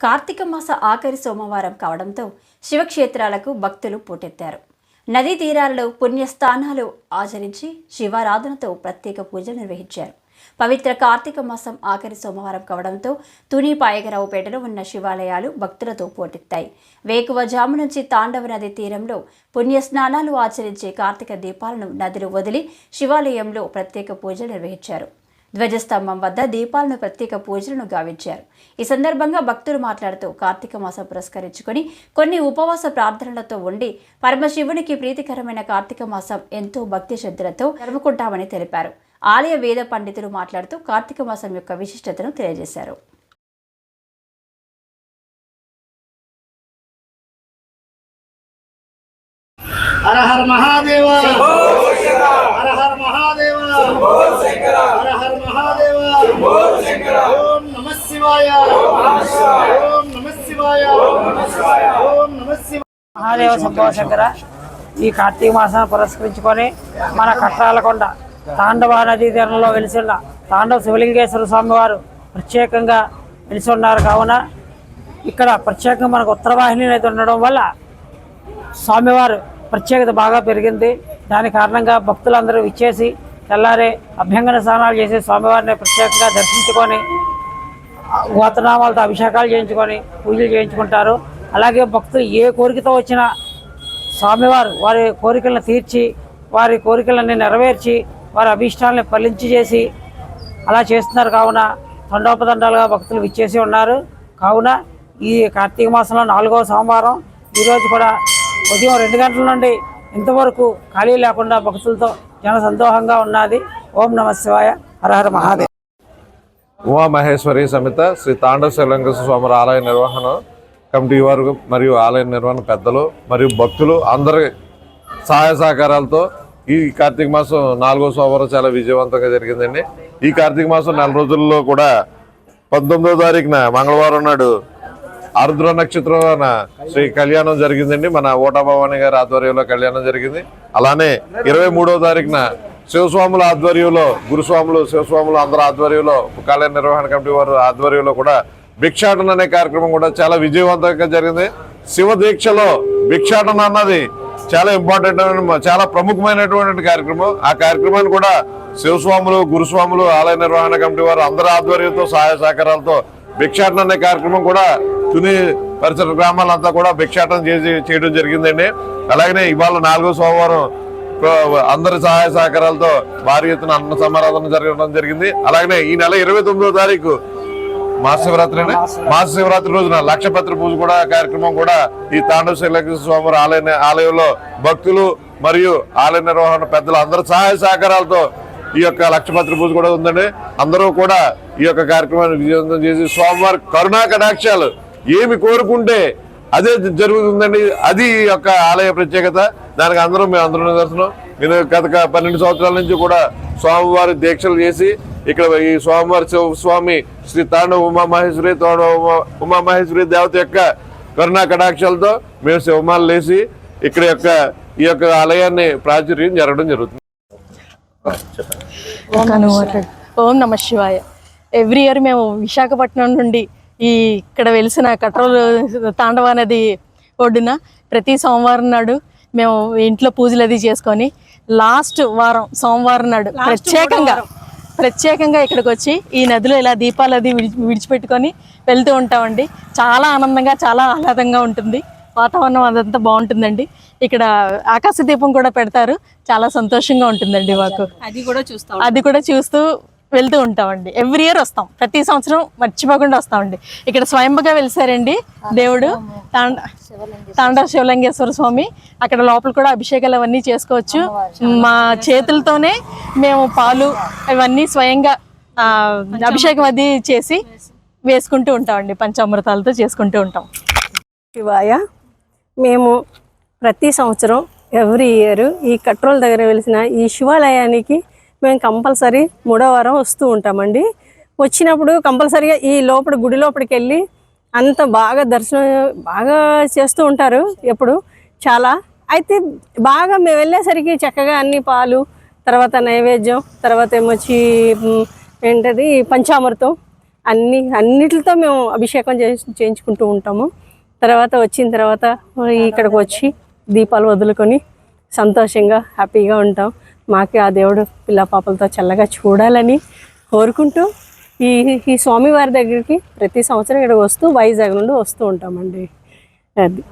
కార్తీక మాస ఆఖరి సోమవారం కావడంతో శివక్షేత్రాలకు భక్తులు పోటెత్తారు. నదీ తీరాలలో పుణ్యస్థానాలు ఆచరించి శివారాధనతో ప్రత్యేక పూజలు నిర్వహించారు. పవిత్ర కార్తీక మాసం ఆఖరి సోమవారం కావడంతో తుని పాయగరావుపేటలో ఉన్న శివాలయాలు భక్తులతో పోటెత్తాయి. వేకువజాము నుంచి తాండవ నది తీరంలో పుణ్యస్నానాలు ఆచరించే కార్తీక దీపాలను నదిలో వదిలి శివాలయంలో ప్రత్యేక పూజలు నిర్వహించారు. ధ్వజస్తంభం వద్ద దీపాలను ప్రత్యేక పూజలను గావించారు. ఈ సందర్భంగా భక్తులు మాట్లాడుతూ కార్తీక మాసం పురస్కరించుకొని కొన్ని ఉపవాస ప్రార్థనలతో ఉండి పరమశివునికి ప్రీతికరమైన కార్తీక మాసం ఎంతో భక్తి శ్రద్ధలతో జరుపుకుంటామని తెలిపారు. ఆలయ వేద పండితులు మాట్లాడుతూ కార్తీక మాసం యొక్క విశిష్టతను తెలియజేశారు. హర హర మహాదేవ! హర హర మహాదేవ హర హర మహాదేవ ఓం నమ శివాయ। ఓం నమ శివాయ। ఓం నమ శివాయ। మహాదేవ సంభవ శంకర ఈ కార్తీక మాసాన్ని పురస్కరించుకొని మన కట్రాలకొండ తాండవ నదీ తీరంలో వెలిసిన తాండవ శివలింగేశ్వర స్వామి వారు ప్రత్యేకంగా వెలిసి ఉన్నారు. కావున ఇక్కడ ప్రత్యేకంగా మనకు ఉత్తరవాహిని నది ఉండడం వల్ల స్వామివారు ప్రత్యేకత బాగా పెరిగింది. దాని కారణంగా భక్తులందరూ ఇచ్చేసి తెల్లారే అభ్యంగన స్నానాలు చేసి స్వామివారిని ప్రత్యేకంగా దర్శించుకొని గోతనామాలతో అభిషేకాలు చేయించుకొని పూజలు చేయించుకుంటారు. అలాగే భక్తులు ఏ కోరికతో వచ్చినా స్వామివారు వారి కోరికలను తీర్చి వారి కోరికలన్నీ నెరవేర్చి వారి అభీష్టాలను ఫలించి చేసి అలా చేస్తున్నారు. కావున తండోపదండాలుగా భక్తులు విచ్చేసి ఉన్నారు. కావున ఈ కార్తీక మాసంలో నాలుగవ సోమవారం ఈరోజు కూడా ఉదయం రెండు గంటల నుండి ఇంతవరకు ఖాళీ లేకుండా భక్తులతో జన సందోహంగా ఉన్నది. ఓం నమ శివాయ. హరహర మహాదేవ్. ఉమామహేశ్వరి సమేత శ్రీ తాండవ శ్రీలంకేశ్వర స్వామి ఆలయ నిర్వహణ కమిటీ వారు మరియు ఆలయ నిర్వహణ పెద్దలు మరియు భక్తులు అందరి సహాయ సహకారాలతో ఈ కార్తీక మాసం నాలుగో సోమవారం చాలా విజయవంతంగా జరిగిందండి. ఈ కార్తీక మాసం నెల రోజుల్లో కూడా పంతొమ్మిదో తారీఖున మంగళవారం నాడు ఆరుద్ర నక్షత్రం శ్రీ కళ్యాణం జరిగిందండి. మన ఓటాభవాని గారి ఆధ్వర్యంలో కళ్యాణం జరిగింది. అలానే ఇరవై మూడో తారీఖున శివస్వాముల ఆధ్వర్యంలో గురుస్వాములు శివస్వాములు అందరి ఆధ్వర్యంలో కళ్యాణ నిర్వహణ కమిటీ వారు ఆధ్వర్యంలో కూడా భిక్షాటన అనే కార్యక్రమం కూడా చాలా విజయవంతంగా జరిగింది. శివ దీక్షలో భిక్షాటన అన్నది చాలా ఇంపార్టెంట్ చాలా ప్రముఖమైనటువంటి కార్యక్రమం. ఆ కార్యక్రమాన్ని కూడా శివస్వాములు గురుస్వాములు ఆలయ నిర్వహణ కమిటీ వారు అందరి ఆధ్వర్యంతో సహాయ సహకారాలతో భిక్షాటన అనే కార్యక్రమం కూడా తుని పరిసర గ్రామాలంతా కూడా భిక్షాటన చేసి చేయడం జరిగిందండి. అలాగనే ఇవాళ నాలుగో సోమవారం అందరి సహాయ సహకారాలతో భారీ ఎత్తున అన్న సమారాధన జరగడం జరిగింది. అలాగనే ఈ నెల ఇరవై తొమ్మిదో తారీఖు మహాశివరాత్రి. మహాశివరాత్రి రోజున లక్షపత్రి పూజ కూడా కార్యక్రమం కూడా ఈ తాండవ శ్రీలక్ష్మణ స్వామి ఆలయ ఆలయంలో భక్తులు మరియు ఆలయ నిర్వహణ పెద్దలు అందరి సహాయ సహకారాలతో ఈ యొక్క లక్షపత్రి పూజ కూడా ఉందండి. అందరూ కూడా ఈ యొక్క కార్యక్రమాన్ని విజయవంతం చేసి స్వామివారి కరుణా కటాక్షాలు ఏమి కోరుకుంటే అదే జరుగుతుందండి. అది ఈ యొక్క ఆలయ ప్రత్యేకత. దానికి అందరూ మేము అందరూ నిదర్శనం. నేను గత పన్నెండు సంవత్సరాల నుంచి కూడా స్వామివారి దీక్షలు చేసి ఇక్కడ ఈ స్వామివారి శివ- స్వామి శ్రీ తాండవ ఉమామహేశ్వరి తాండవ ఉమా- ఉమామహేశ్వరి దేవత యొక్క కరుణా కటాక్షాలతో మేము శివమాలు లేసి ఇక్కడ యొక్క ఈ యొక్క ఆలయాన్ని ప్రాచుర్యం జరగడం జరుగుతుంది. ఓం నమ శివాయ. ఎవ్రీ ఇయర్ మేము విశాఖపట్నం నుండి ఈ ఇక్కడ వెలిసిన కట్రోలు తాండవ నది ఒడ్డున ప్రతి సోమవారం నాడు మేము ఇంట్లో పూజలు అది చేసుకొని లాస్ట్ వారం సోమవారం నాడు ప్రత్యేకంగా ప్రత్యేకంగా ఇక్కడికి వచ్చి ఈ నదిలో ఇలా దీపాలు అది విడిచి విడిచిపెట్టుకొని వెళ్తూ ఉంటామండి. చాలా ఆనందంగా చాలా ఆహ్లాదంగా ఉంటుంది. వాతావరణం అదంతా బాగుంటుందండి. ఇక్కడ ఆకాశ దీపం కూడా పెడతారు. చాలా సంతోషంగా ఉంటుందండి మాకు. అది కూడా చూస్తాం అది కూడా చూస్తూ వెళ్తూ ఉంటామండి. ఎవ్రీ ఇయర్ వస్తాం. ప్రతి సంవత్సరం మర్చిపోకుండా వస్తామండి. ఇక్కడ స్వయంగా వెలిసారండి దేవుడు. తాండ శివలింగేశ్వర స్వామి. అక్కడ లోపల కూడా అభిషేకాలు అవన్నీ చేసుకోవచ్చు. మా చేతులతోనే మేము పాలు ఇవన్నీ స్వయంగా అభిషేకం అది చేసి వేసుకుంటూ ఉంటామండి. పంచామృతాలతో చేసుకుంటూ ఉంటాం. శివాయ మేము ప్రతి సంవత్సరం ఎవ్రీ ఇయర్ ఈ కట్రోల్ దగ్గర వెలిసిన ఈ శివాలయానికి మేము కంపల్సరీ మూడో వారం వస్తూ ఉంటామండి. వచ్చినప్పుడు కంపల్సరీగా ఈ లోపల గుడి లోపలికి వెళ్ళి అంత బాగా దర్శనం బాగా చేస్తూ ఉంటారు ఎప్పుడు చాలా. అయితే బాగా మేము వెళ్ళేసరికి చక్కగా అన్ని పాలు తర్వాత నైవేద్యం తర్వాత ఏమొచ్చి ఏంటది పంచామృతం అన్ని అన్నిటితో మేము అభిషేకం చేయించుకుంటూ ఉంటాము. తర్వాత వచ్చిన తర్వాత ఇక్కడికి వచ్చి దీపాలు వదులుకొని సంతోషంగా హ్యాపీగా ఉంటాం. మాకు ఆ దేవుడు పిల్ల పాపలతో చల్లగా చూడాలని కోరుకుంటూ ఈ ఈ స్వామివారి దగ్గరికి ప్రతి సంవత్సరం ఇక్కడ వస్తూ వైజాగ్ నుండి వస్తూ ఉంటామండి. అది.